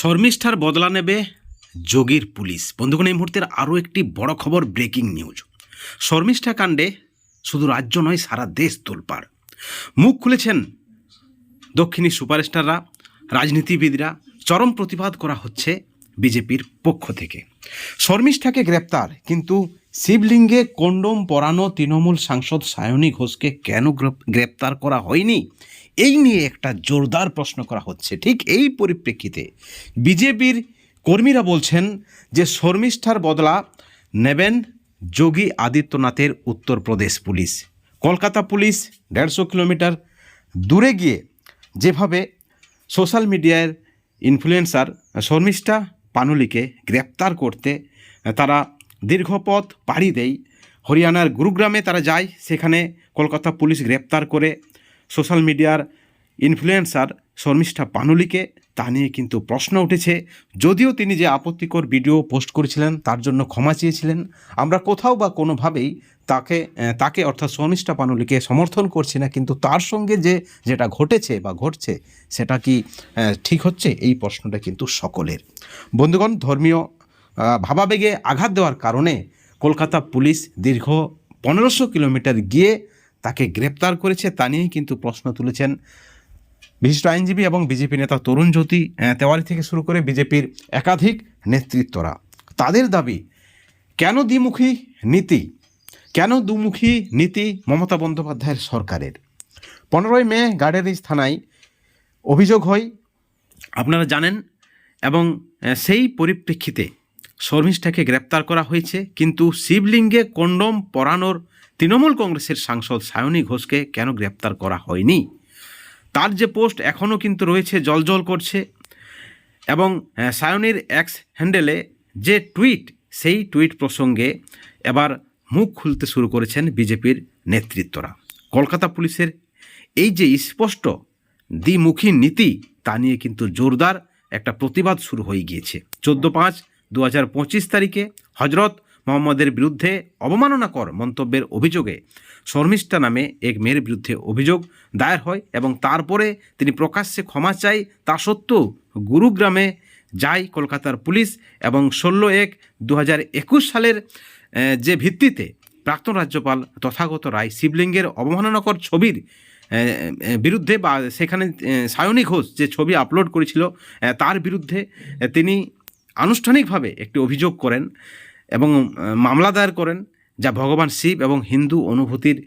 শর্মিষ্ঠার বদলা নেবে যোগীর পুলিশ। বন্ধুগণ, এই মুহূর্তের আরও একটি বড় খবর ব্রেকিং নিউজ শর্মিষ্ঠা কাণ্ডে শুধু রাজ্য নয়, সারা দেশ তোলপাড়। মুখ খুলেছেন দক্ষিণী সুপারস্টাররা, রাজনীতিবিদরা, চরম প্রতিবাদ করা হচ্ছে বিজেপির পক্ষ থেকে। শর্মিষ্ঠাকে গ্রেপ্তার, কিন্তু শিবলিঙ্গে কন্ডোম পরানো তৃণমূল সাংসদ সায়নী ঘোষকে কেন গ্রেপ্তার করা হয়নি? এই নিয়ে একটা জোরদার প্রশ্ন করা হচ্ছে। ঠিক এই পরিপ্রেক্ষিতে বিজেপির কর্মীরা বলছেন যে শর্মিষ্ঠার বদলা নেবেন যোগী আদিত্যনাথের উত্তরপ্রদেশ পুলিশ। কলকাতা পুলিশ দেড়শো কিলোমিটার দূরে গিয়ে যেভাবে সোশ্যাল মিডিয়ার ইনফ্লুয়েন্সার শর্মিষ্ঠা পানুলিকে গ্রেপ্তার করতে তারা দীর্ঘ পথ পাড়ি দেয়, হরিয়ানার গুরুগ্রামে তারা যায়, সেখানে কলকাতা পুলিশ গ্রেপ্তার করে সোশ্যাল মিডিয়ার ইনফ্লুয়েন্সার শর্মিষ্ঠা পানুলিকে তা নিয়ে কিন্তু প্রশ্ন উঠেছে। যদিও তিনি যে আপত্তিকর ভিডিও পোস্ট করেছিলেন, তার জন্য ক্ষমা চেয়েছিলেন, আমরা কোথাও বা কোনোভাবেই তাকে তাকে অর্থাৎ শর্মিষ্ঠা পানুলিকে সমর্থন করছি না, কিন্তু তার সঙ্গে যে, যেটা ঘটেছে বা ঘটছে, সেটা কি ঠিক হচ্ছে? এই প্রশ্নটা কিন্তু সকলের। বন্ধুগণ, ধর্মীয় ভাবাবেগে আঘাত দেওয়ার কারণে কলকাতা পুলিশ দীর্ঘ পনেরোশো কিলোমিটার গিয়ে তাকে গ্রেপ্তার করেছে তা নিয়েই কিন্তু প্রশ্ন তুলেছেন বিশিষ্ট আইনজীবী এবং বিজেপি নেতা তরুণ জ্যোতি তেওয়ারি থেকে শুরু করে বিজেপির একাধিক নেতৃত্বরা। তাদের দাবি, কেন দ্বিমুখী নীতি? কেন দুমুখী নীতি মমতা বন্দ্যোপাধ্যায়ের সরকারের? পনেরোই মে গার্ডেরিজ থানায় অভিযোগ হয়, আপনারা জানেন, এবং সেই পরিপ্রেক্ষিতে শর্মিষ্ঠাকে গ্রেপ্তার করা হয়েছে, কিন্তু শিবলিঙ্গে কন্ডম পরানোর তৃণমূল কংগ্রেসের সাংসদ সায়নী ঘোষকে কেন গ্রেপ্তার করা হয়নি? তার যে পোস্ট এখনও কিন্তু রয়েছে, জলজল করছে এবং সায়নীর এক্স হ্যান্ডেলে যে টুইট, সেই টুইট প্রসঙ্গে এবার মুখ খুলতে শুরু করেছেন বিজেপির নেতৃত্বরা। কলকাতা পুলিশের এই যে স্পষ্ট দ্বিমুখী নীতি, তা নিয়ে কিন্তু জোরদার একটা প্রতিবাদ শুরু হয়ে গিয়েছে। চোদ্দ পাঁচ দু তারিখে হজরত মোহাম্মদের বিরুদ্ধে অবমাননাকর মন্তব্যের অভিযোগে শর্মিষ্ঠা নামে এক মেয়ের বিরুদ্ধে অভিযোগ দায়ের হয় এবং তারপরে তিনি প্রকাশ্যে ক্ষমা চাই তা সত্ত্বেও গুরুগ্রামে যায় কলকাতার পুলিশ এবং ষোলো এক দু সালের যে ভিত্তিতে প্রাক্তন রাজ্যপাল তথাগত রায় শিবলিঙ্গের অবমাননাকর ছবির বিরুদ্ধে বা সেখানে সায়নী ঘোষ যে ছবি আপলোড করেছিল তার বিরুদ্ধে তিনি আনুষ্ঠানিকভাবে একটি অভিযোগ করেন। এবং মামলা দায়ের করেন যা ভগবান শিব এবং হিন্দু অনুভূতির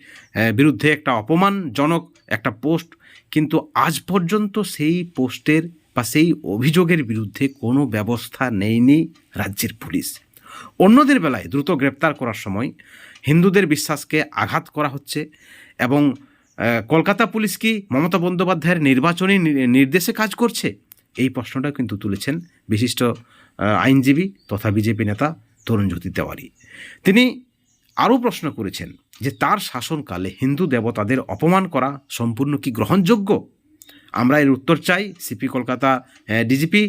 বিরুদ্ধে একটা অপমানজনক একটা পোস্ট। কিন্তু আজ পর্যন্ত সেই পোস্টের বা সেই অভিযোগের বিরুদ্ধে কোনো ব্যবস্থা নেয়নি রাজ্যের পুলিশ। অন্যদের বেলায় দ্রুত গ্রেপ্তার করার সময় হিন্দুদের বিশ্বাসকে আঘাত করা হচ্ছে এবং কলকাতা পুলিশ কি মমতা বন্দ্যোপাধ্যায়ের নির্বাচনী নির্দেশে কাজ করছে? এই প্রশ্নটা কিন্তু তুলেছেন বিশিষ্ট আইনজীবী তথা বিজেপি নেতা তরুণ জ্যোতি তেওয়ারি। তিনি আরও প্রশ্ন করেছেন যে, তার শাসনকালে হিন্দু দেবতাদের অপমান করা সম্পূর্ণ কি গ্রহণযোগ্য? আমরা এর উত্তর চাই সিপি কলকাতা ডিজিপি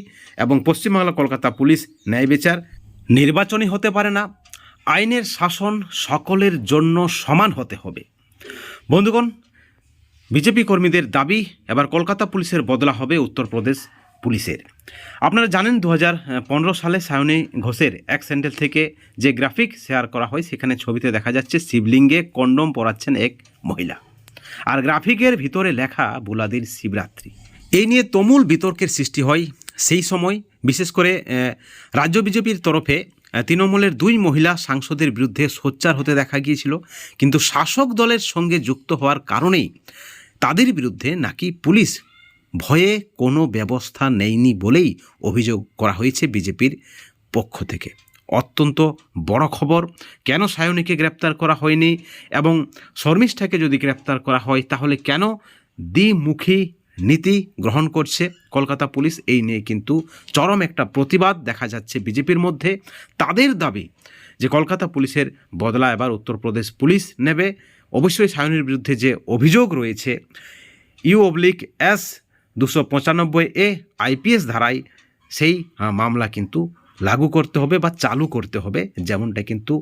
এবং পশ্চিমবাংলা কলকাতা পুলিশ ন্যায় বিচার। নির্বাচনী হতে পারে না, আইনের শাসন সকলের জন্য সমান হতে হবে। বন্ধুগণ, বিজেপি কর্মীদের দাবি, এবার কলকাতা পুলিশের বদলা হবে উত্তরপ্রদেশ। পুলিশের। আপনারা জানেন দু সালে সায়নী ঘোষের এক স্যান্ডেল থেকে যে গ্রাফিক শেয়ার করা হয়, সেখানে ছবিতে দেখা যাচ্ছে শিবলিঙ্গে কন্ডম পরাচ্ছেন এক মহিলা। আর গ্রাফিকের ভিতরে লেখা বুলাদির শিবরাত্রি। এই নিয়ে তুমুল বিতর্কের সৃষ্টি হয় সেই সময়। বিশেষ করে রাজ্য বিজেপির তরফে তৃণমূলের দুই মহিলা সাংসদের বিরুদ্ধে সোচ্চার হতে দেখা গিয়েছিল। কিন্তু শাসক দলের সঙ্গে যুক্ত হওয়ার কারণেই তাদের বিরুদ্ধে নাকি পুলিশ ভয়ে কোনো ব্যবস্থা নেয়নি বলেই অভিযোগ করা হয়েছে বিজেপির পক্ষ থেকে। অত্যন্ত বড় খবর, কেন সায়নীকে গ্রেপ্তার করা হয়নি এবং শর্মিষ্ঠাকে যদি গ্রেপ্তার করা হয়, তাহলে কেন দ্বিমুখী নীতি গ্রহণ করছে কলকাতা পুলিশ? এই নিয়ে কিন্তু চরম একটা প্রতিবাদ দেখা যাচ্ছে বিজেপির মধ্যে। তাদের দাবি যে কলকাতা পুলিশের বদলা এবার উত্তরপ্রদেশ পুলিশ নেবে। অবশ্যই সায়নীর বিরুদ্ধে যে অভিযোগ রয়েছে, ইউ অবলিক এস দুশো পঁচানব্বই এ আইপিএস ধারায় সেই মামলা কিন্তু লাগু করতে হবে বা চালু করতে হবে, যেমনটা কিন্তু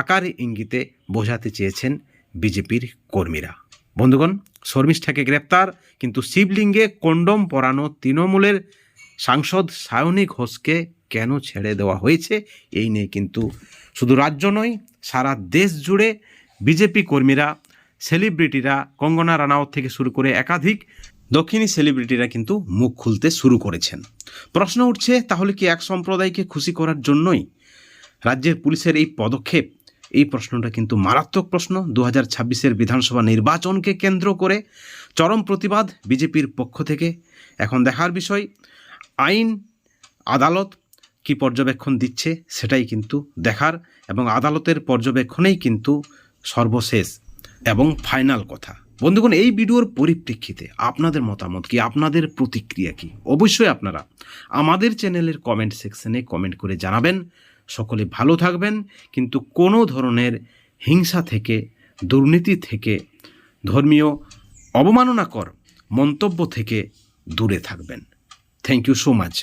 আকার ইঙ্গিতে বোঝাতে চেয়েছেন বিজেপির কর্মীরা। বন্ধুগণ, শর্মিষ্ঠাকে গ্রেপ্তার, কিন্তু শিবলিঙ্গে কন্ডম পরানো তৃণমূলের সাংসদ সায়নী ঘোষকে কেন ছেড়ে দেওয়া হয়েছে, এই নিয়ে কিন্তু শুধু রাজ্য নয়, সারা দেশ জুড়ে বিজেপি কর্মীরা, সেলিব্রিটিরা, কঙ্গনা রানাওয়াত থেকে শুরু করে একাধিক দক্ষিণী সেলিব্রিটিরা কিন্তু মুখ খুলতে শুরু করেছেন। প্রশ্ন উঠছে, তাহলে কি এক সম্প্রদায়কে খুশি করার জন্যই রাজ্যের পুলিশের এই পদক্ষেপ? এই প্রশ্নটা কিন্তু মারাত্মক প্রশ্ন। দু হাজার ছাব্বিশের বিধানসভা নির্বাচনকে কেন্দ্র করে চরম প্রতিবাদ বিজেপির পক্ষ থেকে। এখন দেখার বিষয়, আইন, আদালত কি পর্যবেক্ষণ দিচ্ছে সেটাই কিন্তু দেখার এবং আদালতের পর্যবেক্ষণেই কিন্তু সর্বশেষ এবং ফাইনাল কথা। বন্ধুগণ, এই ভিডিওর পরিপ্রেক্ষিতে আপনাদের মতামত কি? আপনাদের প্রতিক্রিয়া কি? অবশ্যই আপনারা আমাদের চ্যানেলের কমেন্ট সেকশনে কমেন্ট করে জানাবেন। সকলে ভালো থাকবেন। কিন্তু কোনো ধরনের হিংসা থেকে, দুর্নীতি থেকে, ধর্মীয় অবমাননাকর মন্তব্য থেকে দূরে থাকবেন। Thank you so much